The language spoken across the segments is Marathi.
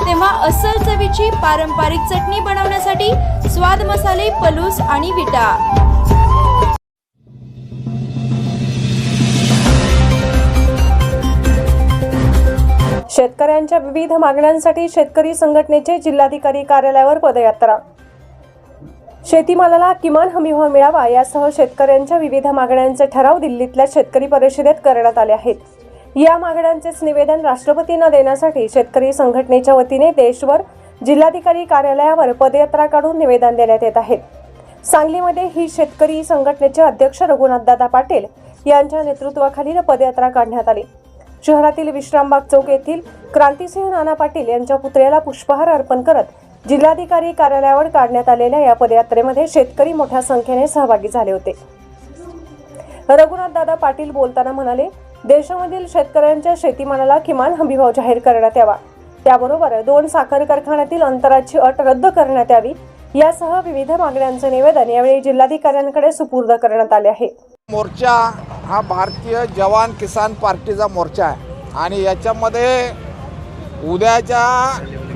तेव्हा अस्सल चवीची पारंपरिक चटणी बनवण्यासाठी स्वाद मसाले पलूस आणि विटा. शेतकऱ्यांच्या विविध मागण्यांसाठी शेतकरी संघटनेचे जिल्हाधिकारी कार्यालयावर पदयात्रा. शेतीमालाला किमान हमीभाव मिळावा यासह शेतकऱ्यांच्या विविध मागण्यांचे ठराव दिल्लीतल्या शेतकरी परिषदेत करण्यात आले आहेत. या मागण्यांचेच निवेदन राष्ट्रपतींना देण्यासाठी शेतकरी संघटनेच्या वतीने देशभर जिल्हाधिकारी कार्यालयावर पदयात्रा काढून निवेदन देण्यात येत आहेत सांगलीमध्ये ही शेतकरी संघटनेचे अध्यक्ष रघुनाथदादा पाटील यांच्या नेतृत्वाखालील पदयात्रा काढण्यात आली. शहरातील विश्रामबाग चौक येथील क्रांतिसिंह नाना पाटील यांच्या पुतळ्याला पुष्पहार अर्पण करत जिल्हाधिकारी कार्यालयावर काढण्यात आलेल्या या पदयात्रेमध्ये शेतकरी मोठ्या संख्येने सहभागी झाले होते. रघुनाथदादा पाटील बोलताना म्हणाले देशामधील शेतकऱ्यांच्या शेतीमालाला किमान हमीभाव जाहीर करण्यात यावा. त्याबरोबर दोन साखर कारखान्यातील अंतराची अट रद्द करण्यात यावी यासह विविध मागण्यांचे निवेदन यावेळी जिल्हाधिकाऱ्यांकडे सुपूर्द करण्यात आले आहे. मोर्चा हा भारतीय जवान किसान पार्टीचा मोर्चा आहे आणि याच्यामध्ये उद्याच्या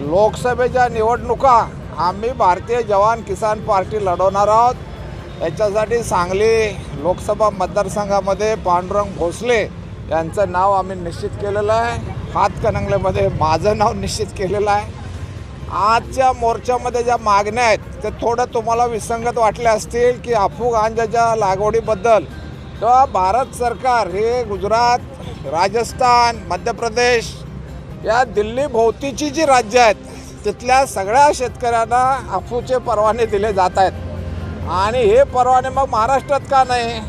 लोकसभेच्या निवडणुका आम्ही भारतीय जवान किसान पार्टी लढवणार आहोत. याच्यासाठी सांगली लोकसभा मतदारसंघामध्ये पांडुरंग भोसले यांचं नाव आम्ही निश्चित केलेलं आहे. हातकणंगलेमध्ये माझं नाव निश्चित केलेलं आहे. आजच्या मोर्चामध्ये ज्या मागण्या आहेत ते थोडं तुम्हाला विसंगत वाटल्या असतील की अफू गांजाच्या लागवडीबद्दल. तर भारत सरकार हे गुजरात राजस्थान मध्य प्रदेश या दिल्ली भोवतीची जी राज्य आहेत तिथल्या सगळ्या शेतकऱ्यांना अफूचे परवाने दिले जात आहेत. आणि हे परवाने मग महाराष्ट्रात का नाही?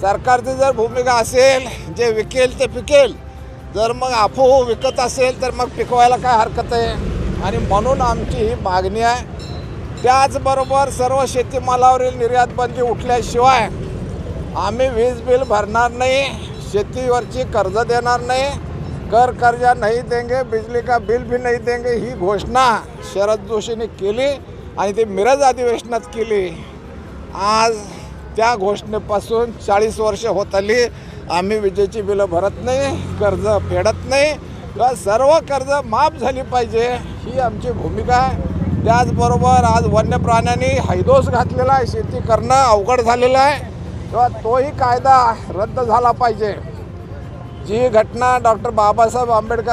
सरकारची जर भूमिका असेल जे विकेल ते पिकेल. जर मग अफू विकत असेल तर मग पिकवायला काय हरकत आहे? आणि म्हणून आमची ही मागणी आहे. त्याचबरोबर सर्व शेतीमालावरील निर्यातबंदी उठल्याशिवाय आम्ही वीज बिल भरणार नाही शेतीवरची कर्ज देणार नाही कर कर्जा नाही देंगे बिजली का बिल भी नाही देंगे ही घोषणा शरद जोशीने केली आणि ती मिरज अधिवेशनात केली. आज त्या घोषणेपासून चाळीस वर्ष होत आली. आम्ही विजेची बिलं भरत नाही कर्ज फेडत नाही. किंवा सर्व कर्ज माफ झाली पाहिजे ही आमची भूमिका आहे. त्याचबरोबर आज वन्य प्राण्यांनी हैदोस घातलेला आहे शेती करणं अवघड झालेलं आहे. किंवा तोही कायदा रद्द झाला पाहिजे. जी घटना डॉक्टर बाबासाहेब आंबेडकर